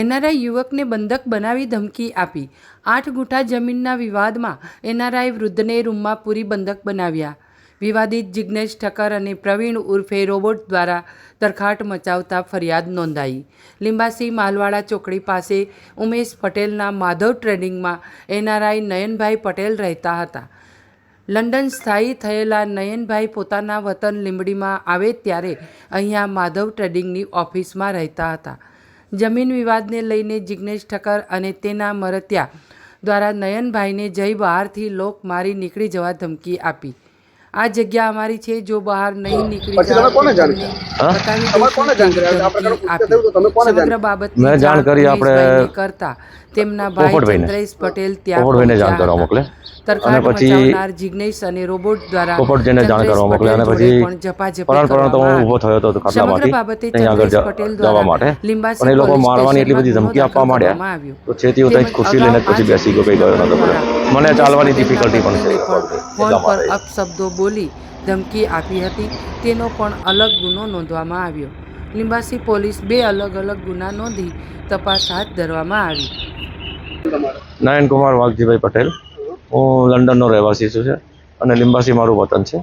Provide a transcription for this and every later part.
NRI યુવકને બંધક બનાવી ધમકી આપી. આઠ ગુઠા જમીનના વિવાદમાં એનઆરઆઈ વૃદ્ધને રૂમમાં પૂરી બંધક બનાવ્યા. વિવાદિત જિજ્ઞેશ ઠક્કર અને પ્રવીણ ઉર્ફે રોબોટ દ્વારા તરખાટ મચાવતા ફરિયાદ નોંધાઈ. લિંબાસી માલવાડા ચોકડી પાસે ઉમેશ પટેલના માધવ ટ્રેડિંગમાં એનઆરઆઈ નયનભાઈ પટેલ રહેતા હતા. લંડન સ્થાયી થયેલા નયનભાઈ પોતાના વતન લીંબડીમાં આવે ત્યારે અહીંયા માધવ ટ્રેડિંગની ઓફિસમાં રહેતા હતા. જમીન વિવાદને લઈને જિજ્ઞેશ ઠક્કર અને તેના મરત્યા દ્વારા નયનભાઈને જય બહારથી લોક મારી નીકળી જવા ધમકી આપી. આ જગ્યા અમારી છે જો બહાર નહીં નીકળી સમગ્ર ઉમેશભાઈને કરતા. તેમના ભાઈ. ચંદ્રેશ પટેલ ત્યાં જાણ કરવા મોકલે અને પછી જિજ્ઞેશ અને રોબોટ દ્વારા પોપટજીને જાણ કરવા મોકલે અને પછી પરાણ પરાણ તો ઊભો થયો હતો ખાટલામાંથી અહીં આગળ પટેલ જવા દ્વારા માટે લીંબાસી પણ એ લોકો મારવાની એટલી બધી ધમકી આપવા માંડ્યા તો છેતી હું ખુરશી લઈને પછી બેસી ગયો કઈ ગયો નતો મને ચાલવાની ડિફિકલ્ટી પણ છે ફોન પર અપશબ્દો બોલી ધમકી આપી હતી તેનો પણ અલગ ગુનો નોંધવામાં આવ્યો લીંબાસી પોલીસ બે અલગ અલગ ગુના નોંધી તપાસ હાથ ધરવામાં આવી નયન કુમાર વાઘજીભાઈ પટેલ. હું લંડનનો રહેવાસી છું છે અને લિંબાસી મારું વતન છે.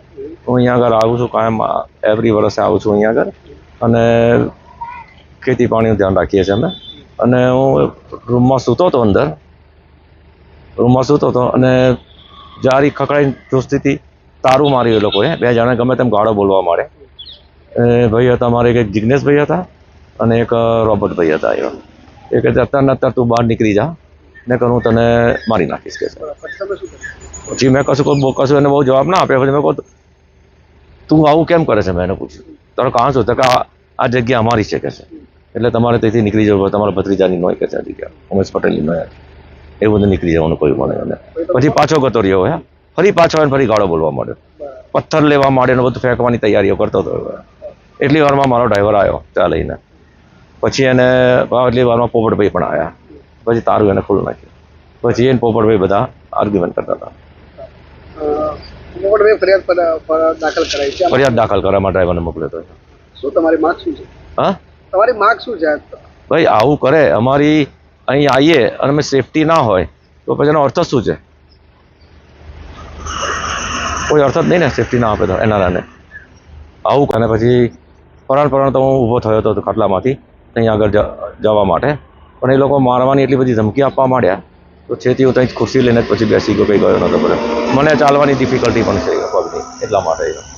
હું અહીંયા આગળ આવું છું, કાયમ એવરી વર્ષે આવું છું અહીંયા આગળ. અને ખેતી પાણીનું ધ્યાન રાખીએ છીએ અમે. અને હું રૂમમાં સૂતો હતો અંદર. રૂમમાં સૂતો હતો અને જારી ખકડાઈ દોસ્તીથી તારું માર્યું એ લોકોએ. બે જણા ગમે તેમ ગાળો બોલવા માંડે એ ભાઈ હતા મારે એક જિજ્ઞેશભાઈ હતા અને એક રોબર્ટભાઈ હતા એવા એ કહે અત્યારના અત્યારે તું બહાર નીકળી જા. ને કરું તને મારી નાખીશ કે પછી મેં કશું કહું કશું એને બહુ જવાબ ના આપ્યો. પછી મેં કહું તું આવું કેમ કરે છે? મેં એને પૂછ્યું. તારો કાં શું તો કે આ જગ્યા અમારી છે કે છે? એટલે તમારે ત્યાંથી નીકળી જવું. તમારા ભત્રીજાની નોય કે છે આ જગ્યા. ઉમેશ પટેલની નોય એ બધું નીકળી જવાનું કોઈ મને. એને પછી પાછો ગતો રહ્યો હે? ફરી પાછો એને ફરી ગાળો બોલવા માંડ્યો. પથ્થર લેવા માંડ્યો બધું ફેંકવાની તૈયારીઓ કરતો હતો એટલી વારમાં મારો ડ્રાઈવર આવ્યો ચા લઈને. પછી એને એટલી વારમાં પોપટભાઈ પણ આવ્યા. પછી તારું એને ખુલ્લું નાખ્યું. પછી એને પોપટભાઈ બધા આર્ગ્યુમેન્ટ કરતા હતા. ફરિયાદ દાખલ કરાઈ છે? ફરિયાદ દાખલ કરવા માટે ડ્રાઈવરને મોકલ્યો હતો શું તમારી માંગ શું છે? હા? તમારી માંગ શું છે ભાઈ આવું કરે અમારી અહીં આવીએ અને અમે સેફટી ના હોય તો પછી એનો અર્થ શું છે? કોઈ અર્થ જ નહીં ને સેફટી ના આપે તો એનારાને આવું અને પછી પરાણ પરાણ તો હું ઊભો થયો હતો ખાટલામાંથી અહીં આગળ જવા માટે. પણ એ લોકો મારવાની એટલી બધી ધમકી આપવા માંડ્યા. તો છેતી હું ત્યાં ખુરશી લઈને જ પછી બેસી ગયો, કંઈ ગયો નહોતો મને. ચાલવાની ડિફિકલ્ટી પણ છે પગની, એટલા માટે.